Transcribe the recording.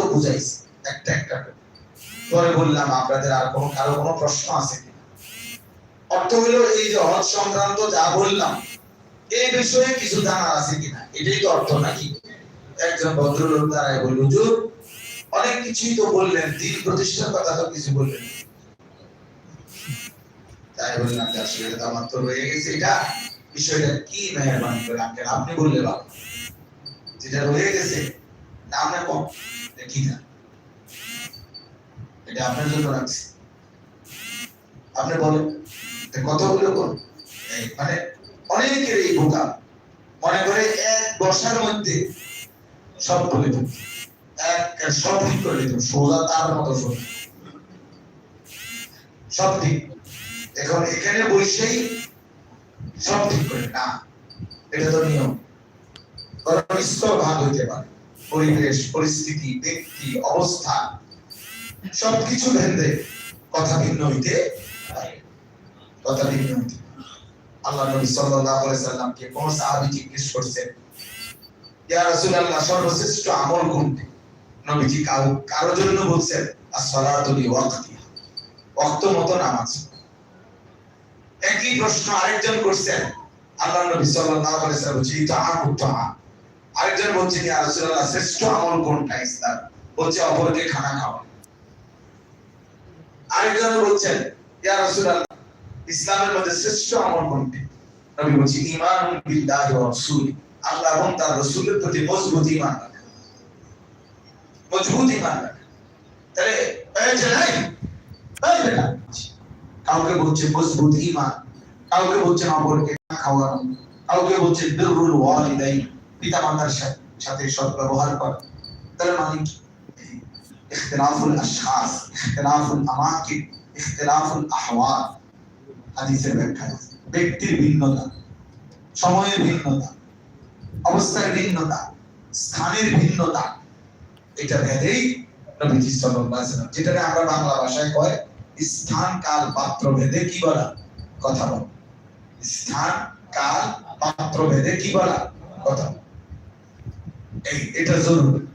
তো বুঝাইছি, একটা একটা। পরে বললাম, আপনাদের আর কোনো, কারও কোনো প্রশ্ন আছে অর্থ হলো এই যে হজ সংক্রান্ত যা বললাম এই বিষয়ে কিছু জানার আছে কিনা? এটাই তো অর্থ নাকি? একজন ভদ্রলোক দাঁড়ায় বলল, হুজুর, অনেক কিছুই তো বললেন, দিন প্রতিষ্ঠার কথা তো কিছু বললেন তাই বললাম যে আসলে তো আমার তো রয়ে গেছে, এটা বিষয়টা কি মেহরবানি করে আপনি বললে বাবা যেটা রয়ে গেছে না আমরা কম। দেখি না? এটা আপনার জন্য রাখছি। আপনি বলেন করুন এই মানে অনেকের এই বোকা। মনে করে এক বর্ষার মধ্যে সব বলে দিন এক সব ঠিক করে দিন সোজা তার মতো সোজা। সব ঠিক। এখন এখানে বসেই সব ঠিক করে, না, এটা তো নিয়ম। বরং স্তর ভাগ হইতে পারে। পরিবেশ, পরিস্থিতি, ব্যক্তি, অবস্থা, সবকিছু ভেদে কথা ভিন্ন হইতে কথা ভিন্ন হইতে আল্লাহ নবী সাল্লাল্লাহু আলাইহি সাল্লামকে কোন সাহাবী জিজ্ঞেস করছেন, ইয়া রাসূলুল্লাহ, সর্বশ্রেষ্ঠ আমল কোনটি? নবীজি কারও জন্য বলছেন as-salatu li ওয়াক্ত মতো নামাজ। একই প্রশ্ন আরেকজন করছেন, আল্লাহ নবী সাল্লাল্লাহু আলাইহি আমল তাআ আরেকজন বলছেন ইয়া রাসূলুল্লাহ শ্রেষ্ঠ আমল কোনটা? ইসলাম। বলছে, অপরকে খানা খাওয়া আরেকজন বলছেন ইয়া ইসলামের মধ্যে শ্রেষ্ঠ আমল কোনটি? বলছে, ঈমান বিল্লাহি ওয়া আল্লাহ এবং তার রাসূলের প্রতি মজবুত ঈমান মজবুত ঈমান তাহলে, এই যে নাই কাউকে বলছে মজবুত ঈমান, কাউকে বলছে অপরকে খাওয়ানো, কাউকে বলছে বিররুল ওয়ালিদাইন। পিতামাতার সা- সাথে সৎ ব্যবহার করা। তাহলে মানে কি? আশখাস হাদিসের ব্যাখ্যা ব্যক্তির ভিন্নতা, সময়ের ভিন্নতা, অবস্থার ভিন্নতা, স্থানের ভিন্নতা। এটা ভেদেই নবীজি সাল্লাল্লাহু আলাইহি যেটাকে আমরা বাংলা ভাষায় কয়, স্থান, কাল, পাত্র, ভেদে কি বলা? কথা বলা। স্থান, কাল, পাত্র, ভেদে কি বলা? কথা এটা জরুরি।